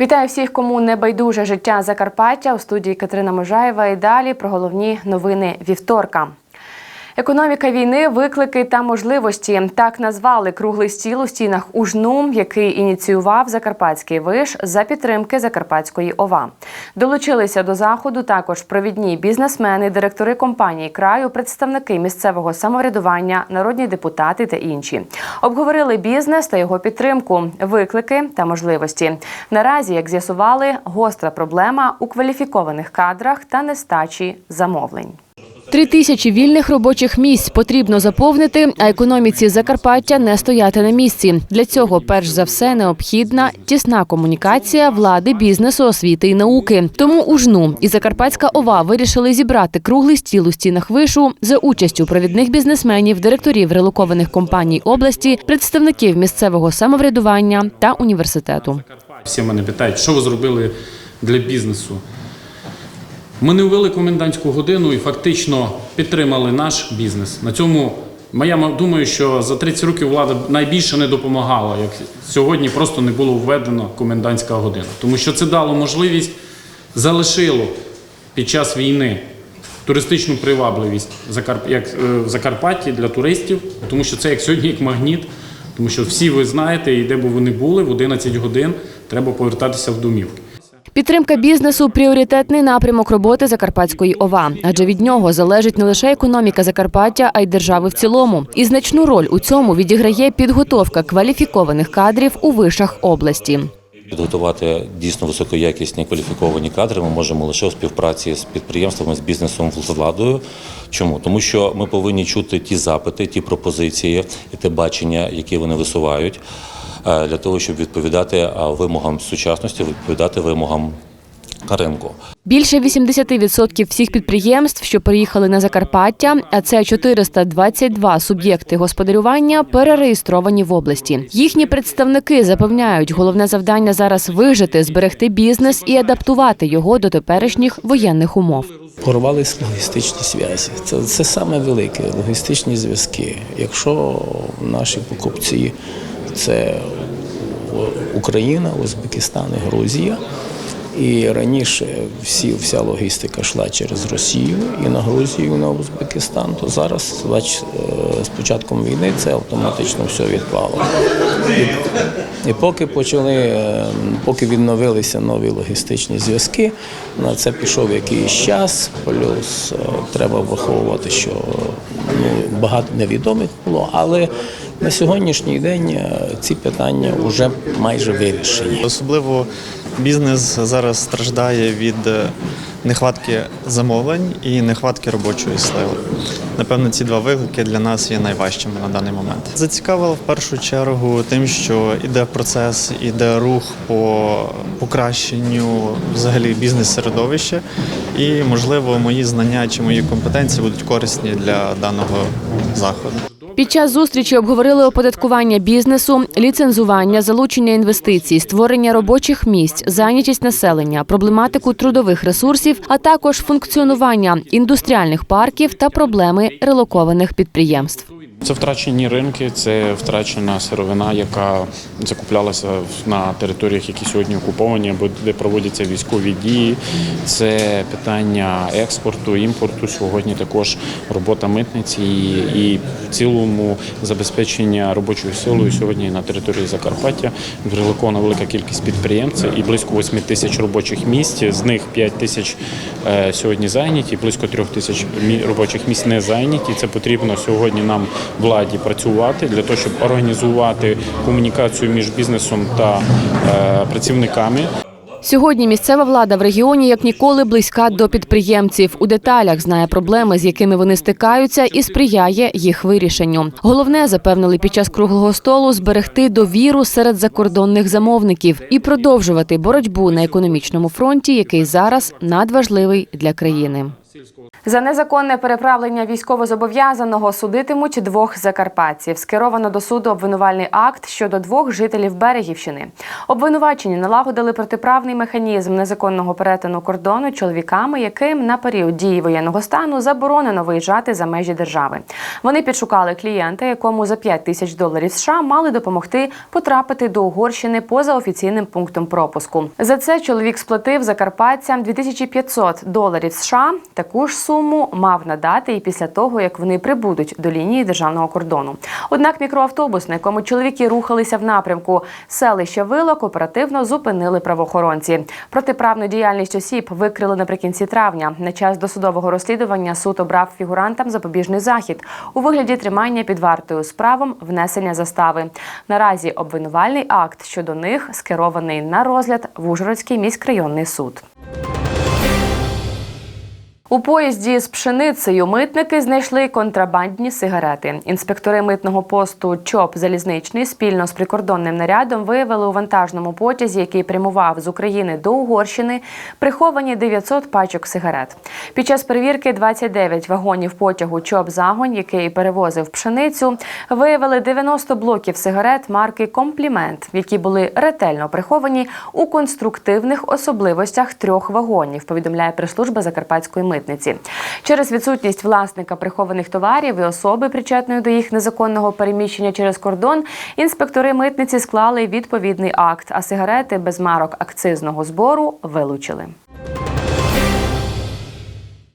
Вітаю всіх, кому не байдуже життя Закарпаття у студії Катерина Можаєва. І далі про головні новини вівторка. Економіка війни, виклики та можливості так назвали круглий стіл у стінах УЖНУ, який ініціював Закарпатський виш за підтримки Закарпатської ОВА. Долучилися до заходу також провідні бізнесмени, директори компаній краю, представники місцевого самоврядування, народні депутати та інші. Обговорили бізнес та його підтримку, виклики та можливості. Наразі, як з'ясували, гостра проблема у кваліфікованих кадрах та нестачі замовлень. Три тисячі вільних робочих місць потрібно заповнити, а економіці Закарпаття не стояти на місці. Для цього перш за все необхідна тісна комунікація влади, бізнесу, освіти і науки. Тому УЖНУ і Закарпатська ОВА вирішили зібрати круглий стіл у стінах вишу за участю провідних бізнесменів, директорів релокованих компаній області, представників місцевого самоврядування та університету. Всі мене питають, що ви зробили для бізнесу. Ми не ввели комендантську годину і фактично підтримали наш бізнес. На цьому я думаю, що за 30 років влада найбільше не допомагала, як сьогодні просто не було введено комендантська година. Тому що це дало можливість, залишило під час війни туристичну привабливість е, в Закарпатті для туристів, тому що це як сьогодні як магніт. Тому що всі ви знаєте, і де б ви не були, в 11 годин треба повертатися в домівки. Підтримка бізнесу пріоритетний напрямок роботи Закарпатської ОВА, адже від нього залежить не лише економіка Закарпаття, а й держави в цілому. І значну роль у цьому відіграє підготовка кваліфікованих кадрів у вишах області. Підготувати дійсно високоякісні кваліфіковані кадри ми можемо лише у співпраці з підприємствами, з бізнесом, з владою. Чому? Тому що ми повинні чути ті запити, ті пропозиції і те бачення, які вони висувають, для того, щоб відповідати е, вимогам сучасності, відповідати вимогам ринку. Більше 80% всіх підприємств, що приїхали на Закарпаття, а це 422 суб'єкти господарювання, перереєстровані в області. Їхні представники запевняють, головне завдання зараз вижити, зберегти бізнес і адаптувати його до теперішніх воєнних умов. Порвались логістичні зв'язки. Це, це саме велике логістичні зв'язки. Якщо наші покупці це Україна, Узбекистан і Грузія. І раніше всі, вся логістика йшла через Росію і на Грузію, і на Узбекистан, то зараз е, з початком війни це автоматично все відпало. І, і поки почали, е, поки відновилися нові логістичні зв'язки, на це пішов якийсь час. Плюс е, треба враховувати, що ну, багато невідомих було, але на сьогоднішній день е, ці питання вже майже вирішені. Особливо бізнес зараз страждає від е, нехватки замовлень і нехватки робочої сили. Напевно, ці два виклики для нас є найважчими на даний момент. Зацікавило в першу чергу тим, що іде процес, іде рух по покращенню взагалі бізнес-середовища, і можливо мої знання чи мої компетенції будуть корисні для даного заходу. Під час зустрічі обговорили оподаткування бізнесу, ліцензування, залучення інвестицій, створення робочих місць, зайнятість населення, проблематику трудових ресурсів, а також функціонування індустріальних парків та проблеми релокованих підприємств. Це втрачені ринки, це втрачена сировина, яка закуплялася на територіях, які сьогодні окуповані, або де проводяться військові дії. Це питання експорту, імпорту. Сьогодні також робота митниці і, в цілому забезпечення робочою силою сьогодні на території Закарпаття релокована велика кількість підприємців і близько 8 тисяч робочих місць. З них 5 тисяч е, сьогодні зайняті, близько 3 тисяч робочих місць не зайняті. Це потрібно сьогодні нам владі працювати для того, щоб організувати комунікацію між бізнесом та е, працівниками. Сьогодні місцева влада в регіоні як ніколи близька до підприємців. У деталях знає проблеми, з якими вони стикаються, і сприяє їх вирішенню. Головне, запевнили під час круглого столу, зберегти довіру серед закордонних замовників і продовжувати боротьбу на економічному фронті, який зараз надважливий для країни. За незаконне переправлення військовозобов'язаного судитимуть двох закарпатців. Скеровано до суду обвинувальний акт щодо двох жителів Берегівщини. Обвинувачені налагодили протиправний механізм незаконного перетину кордону чоловіками, яким на період дії воєнного стану заборонено виїжджати за межі держави. Вони підшукали клієнта, якому за 5 тисяч доларів США мали допомогти потрапити до Угорщини поза офіційним пунктом пропуску. За це чоловік сплатив закарпатцям 2500 доларів США. Таку ж суму мав надати і після того, як вони прибудуть до лінії державного кордону. Однак мікроавтобус, на якому чоловіки рухалися в напрямку селища Вилок, оперативно зупинили правоохоронці. Протиправну діяльність осіб викрили наприкінці травня. На час досудового розслідування суд обрав фігурантам запобіжний захід у вигляді тримання під вартою з правом внесення застави. Наразі обвинувальний акт щодо них скерований на розгляд в Ужгородський міськрайонний суд. У поїзді з пшеницею митники знайшли контрабандні сигарети. Інспектори митного посту ЧОП Залізничний спільно з прикордонним нарядом виявили у вантажному потязі, який прямував з України до Угорщини, приховані 900 пачок сигарет. Під час перевірки 29 вагонів потягу ЧОП Загонь, який перевозив пшеницю, виявили 90 блоків сигарет марки Комплімент, які були ретельно приховані у конструктивних особливостях трьох вагонів. Повідомляє прес-служба Закарпатської митниці. Через відсутність власника прихованих товарів і особи, причетної до їх незаконного переміщення через кордон, інспектори митниці склали відповідний акт, а сигарети без марок акцизного збору вилучили.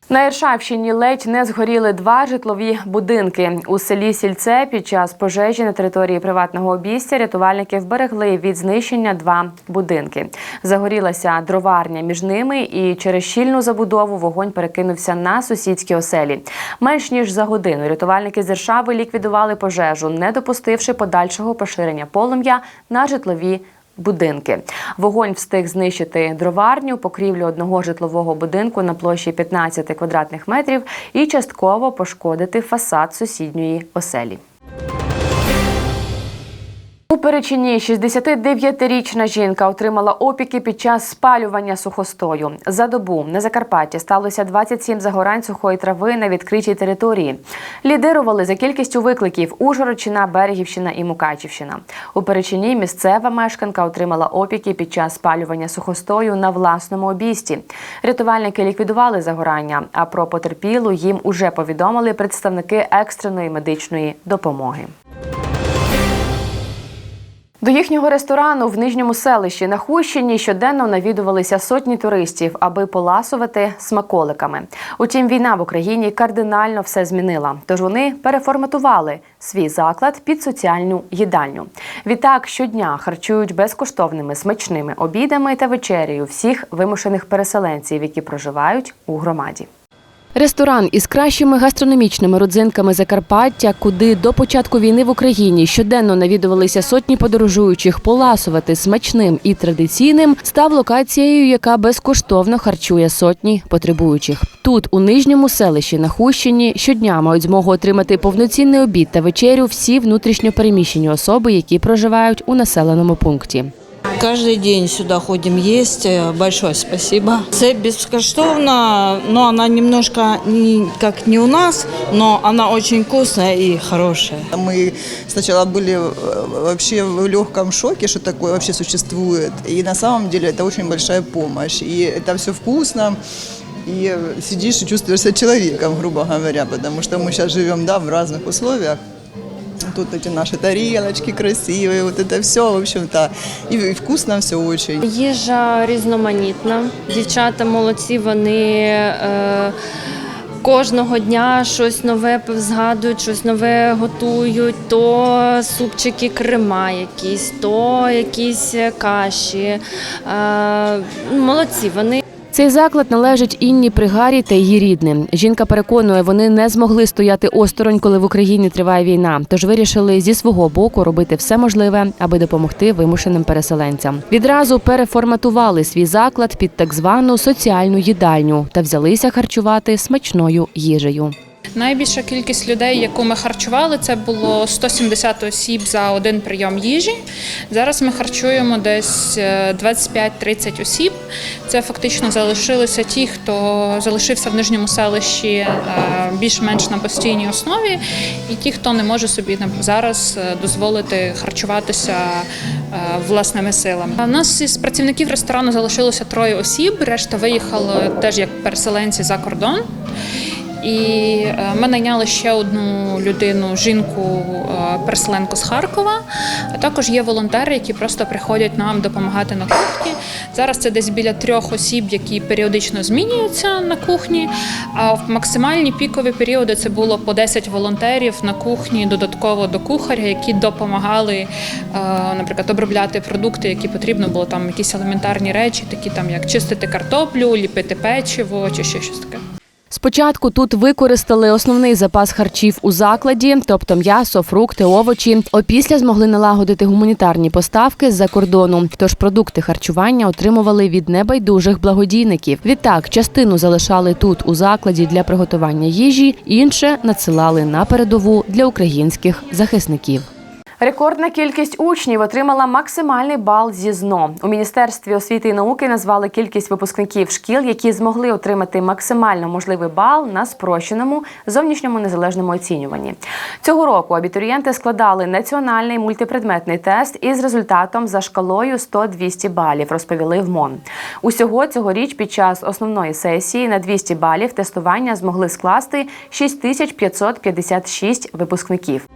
На Іршавщині ледь не згоріли два житлові будинки. У селі Сільце під час пожежі на території приватного обійстя рятувальники вберегли від знищення два будинки. Загорілася дроварня між ними, і через щільну забудову вогонь перекинувся на сусідські оселі. Менш ніж за годину рятувальники з Іршави ліквідували пожежу, не допустивши подальшого поширення полум'я на житлові будинки. Вогонь встиг знищити дроварню, покрівлю одного житлового будинку на площі 15 квадратних метрів і частково пошкодити фасад сусідньої оселі. У Перечині 69-річна жінка отримала опіки під час спалювання сухостою. За добу на Закарпатті сталося 27 загорань сухої трави на відкритій території. Лідирували за кількістю викликів Ужгородщина, Берегівщина і Мукачівщина. У Перечині місцева мешканка отримала опіки під час спалювання сухостою на власному обійсті. Рятувальники ліквідували загорання, а про потерпілу їм уже повідомили представники екстреної медичної допомоги. До їхнього ресторану в нижньому селищі на Хущині щоденно навідувалися сотні туристів, аби поласувати смаколиками. Утім, війна в Україні кардинально все змінила. Тож вони переформатували свій заклад під соціальну їдальню. Відтак щодня харчують безкоштовними смачними обідами та вечерею всіх вимушених переселенців, які проживають у громаді. Ресторан із кращими гастрономічними родзинками Закарпаття, куди до початку війни в Україні щоденно навідувалися сотні подорожуючих поласувати смачним і традиційним, став локацією, яка безкоштовно харчує сотні потребуючих. Тут, у нижньому селищі на Хущині, щодня мають змогу отримати повноцінний обід та вечерю всі внутрішньо переміщені особи, які проживають у населеному пункті. Каждый день сюда ходим есть. Э, Большое спасибо. Це бескоштовно, но она немножко не, как не у нас, но она очень вкусная и хорошая. Мы сначала были э, вообще в легком шоке, что такое вообще существует. И на самом деле это очень большая помощь. И это все вкусно. И сидишь и чувствуешь себя человеком, грубо говоря, потому что мы сейчас живем да, в разных условиях. Тут эти наши тарелочки красивые, вот это все, в общем-то. И, и вкусно все очень. Їжа різноманітна. Дівчата молодці, вони е, кожного дня щось нове згадують, щось нове готують. То супчики крема якісь, то якісь каші. Е, молодці, вони. Цей заклад належить Інні Пригарі та її рідним. Жінка переконує, вони не змогли стояти осторонь, коли в Україні триває війна. Тож вирішили зі свого боку робити все можливе, аби допомогти вимушеним переселенцям. Відразу переформатували свій заклад під так звану соціальну їдальню та взялися харчувати смачною їжею. Найбільша кількість людей, яку ми харчували, це було 170 осіб за один прийом їжі. Зараз ми харчуємо десь е, 25-30 осіб. Це фактично залишилися ті, хто залишився в нижньому селищі е, більш-менш на постійній основі, і ті, хто не може собі зараз е, дозволити харчуватися е, власними силами. У нас із працівників ресторану залишилося троє осіб, решта виїхали теж як переселенці за кордон. І е, ми найняли ще одну людину, жінку, е, переселенку з Харкова. А також є волонтери, які просто приходять нам допомагати на кухні. Зараз це десь біля трьох осіб, які періодично змінюються на кухні. А в максимальні пікові періоди це було по 10 волонтерів на кухні додатково до кухаря, які допомагали, е, наприклад, обробляти продукти, які потрібно було там якісь елементарні речі, такі там як чистити картоплю, ліпити печиво чи ще щось таке. Спочатку тут використали основний запас харчів у закладі, тобто м'ясо, фрукти, овочі. Опісля змогли налагодити гуманітарні поставки з-за кордону. Тож продукти харчування отримували від небайдужих благодійників. Відтак, частину залишали тут у закладі для приготування їжі, інше надсилали на передову для українських захисників. Рекордна кількість учнів отримала максимальний бал зі ЗНО. У міністерстві освіти і науки назвали кількість випускників шкіл, які змогли отримати максимально можливий бал на спрощеному зовнішньому незалежному оцінюванні. Цього року абітурієнти складали національний мультипредметний тест із результатом за шкалою 100-200 балів. Розповіли в МОН. Усього цьогоріч під час основної сесії на 200 балів тестування змогли скласти 6556 випускників.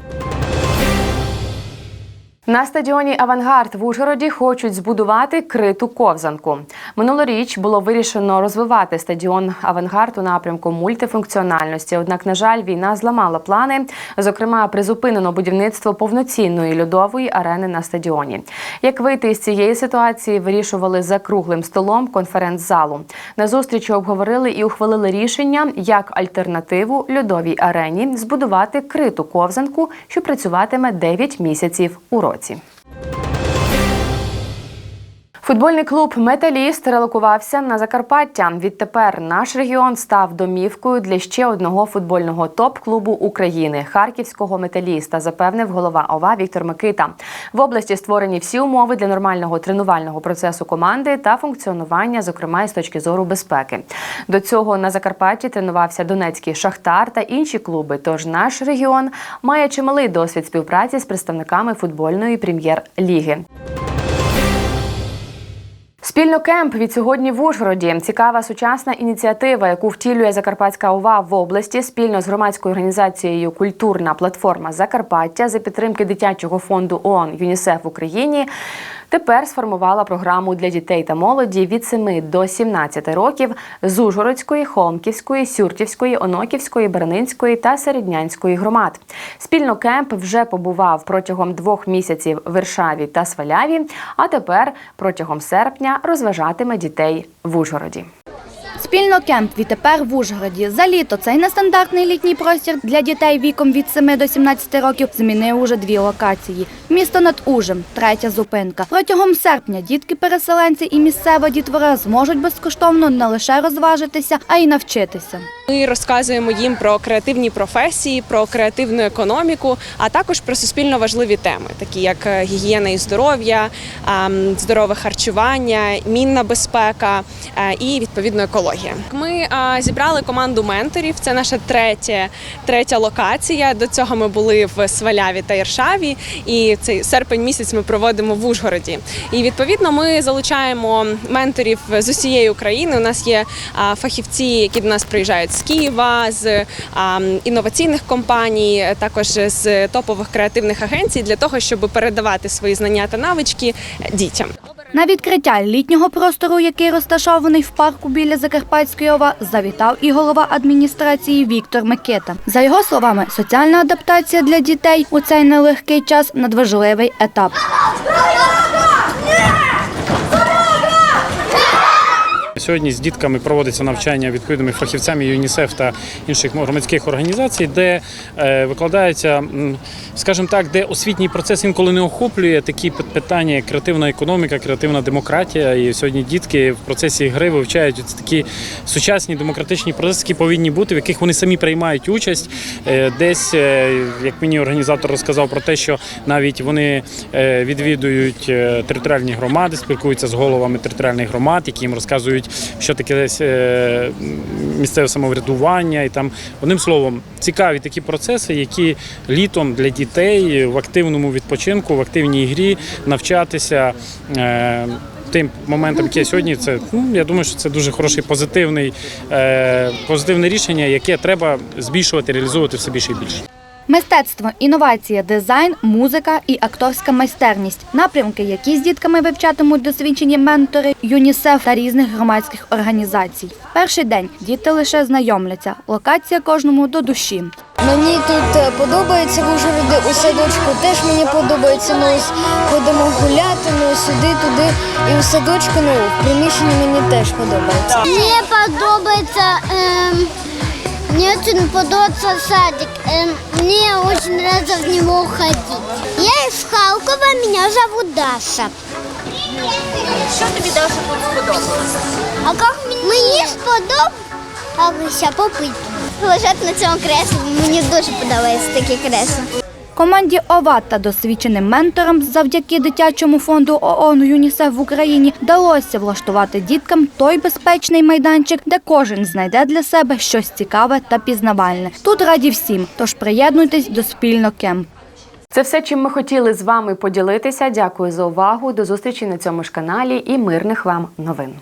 На стадіоні Авангард в Ужгороді хочуть збудувати криту ковзанку. Минулоріч було вирішено розвивати стадіон Авангард у напрямку мультифункціональності. Однак, на жаль, війна зламала плани. Зокрема, призупинено будівництво повноцінної льодової арени на стадіоні. Як вийти із цієї ситуації, вирішували за круглим столом конференц-залу. На зустрічі обговорили і ухвалили рішення як альтернативу льодовій арені збудувати криту ковзанку, що працюватиме 9 місяців у році році. Футбольний клуб Металіст релокувався на Закарпаття. Відтепер наш регіон став домівкою для ще одного футбольного топ-клубу України харківського металіста, запевнив голова ОВА Віктор Микита. В області створені всі умови для нормального тренувального процесу команди та функціонування, зокрема з точки зору безпеки. До цього на Закарпатті тренувався Донецький Шахтар та інші клуби. Тож наш регіон має чималий досвід співпраці з представниками футбольної прем'єр-ліги. Спільно кемп від сьогодні в Ужгороді. Цікава сучасна ініціатива, яку втілює Закарпатська ОВА в області спільно з громадською організацією Культурна платформа Закарпаття за підтримки дитячого фонду ООН ЮНІСЕФ в Україні. Тепер сформувала програму для дітей та молоді від 7 до 17 років з Ужгородської, Холмківської, Сюртівської, Оноківської, Бернинської та Середнянської громад. Спільно кемп вже побував протягом двох місяців в Варшаві та Сваляві, а тепер протягом серпня розважатиме дітей в Ужгороді. Спільно кемп відтепер в Ужгороді. За літо цей нестандартний літній простір для дітей віком від 7 до 17 років змінив уже дві локації. Місто над Ужем, третя зупинка. Протягом серпня дітки-переселенці і місцева дітвора зможуть безкоштовно не лише розважитися, а й навчитися. Ми розказуємо їм про креативні професії, про креативну економіку, а також про суспільно важливі теми, такі як е, гігієна і здоров'я, здорове харчування, мінна безпека е, і відповідно екологія. Ми е, зібрали команду менторів. Це наша третя, третя локація. До цього ми були в Сваляві та Іршаві, і цей серпень місяць ми проводимо в Ужгороді. І відповідно ми залучаємо менторів з усієї України. У нас є а, фахівці, які до нас приїжджають з Києва, з а, інноваційних компаній, також з топових креативних агенцій для того, щоб передавати свої знання та навички дітям. На відкриття літнього простору, який розташований в парку біля Закарпатської ОВА, завітав і голова адміністрації Віктор Микита. За його словами, соціальна адаптація для дітей у цей нелегкий час надважливий етап. Сьогодні з дітками проводиться навчання відповідними фахівцями ЮНІСЕФ та інших громадських організацій, де е, викладається, скажімо так, де освітній процес інколи не охоплює такі питання, як креативна економіка, креативна демократія. І сьогодні дітки в процесі гри вивчають такі сучасні демократичні процеси, які повинні бути, в яких вони самі приймають участь. Е, Десь, е, як мені організатор розказав про те, що навіть вони відвідують територіальні громади, спілкуються з головами територіальних громад, які їм розказують, що таке десь е, місцеве самоврядування, і там одним словом цікаві такі процеси, які літом для дітей в активному відпочинку, в активній грі навчатися. е, Тим моментом, яке сьогодні, це ну я думаю, що це дуже хороший позитивний, е, позитивне рішення, яке треба збільшувати, реалізовувати все більше і більше. Мистецтво, інновація, дизайн, музика і акторська майстерність напрямки, які з дітками вивчатимуть досвідчені ментори ЮНІСЕФ та різних громадських організацій. Перший день діти лише знайомляться. Локація кожному до душі. Мені тут е, подобається в Ужгороді у садочку. Теж мені подобається. Ну ось ходимо гуляти, ну сюди, туди. І у садочку, ну в приміщенні мені теж подобається. Мне подобается, эм, мне очень подобается садик. Мне очень нравится в него ходить. Я из Халкова, меня зовут Даша. Що тобі Даша тут сподобалося? А как мені сподобалося попити? Лежати на цьому креслі, мені дуже подобається таке кресла. Команді ОВА та досвідченим менторам завдяки дитячому фонду ООН ЮНІСЕФ в Україні вдалося влаштувати діткам той безпечний майданчик, де кожен знайде для себе щось цікаве та пізнавальне. Тут раді всім, тож приєднуйтесь до спільно кемп. Це все, чим ми хотіли з вами поділитися. Дякую за увагу. До зустрічі на цьому ж каналі і мирних вам новин.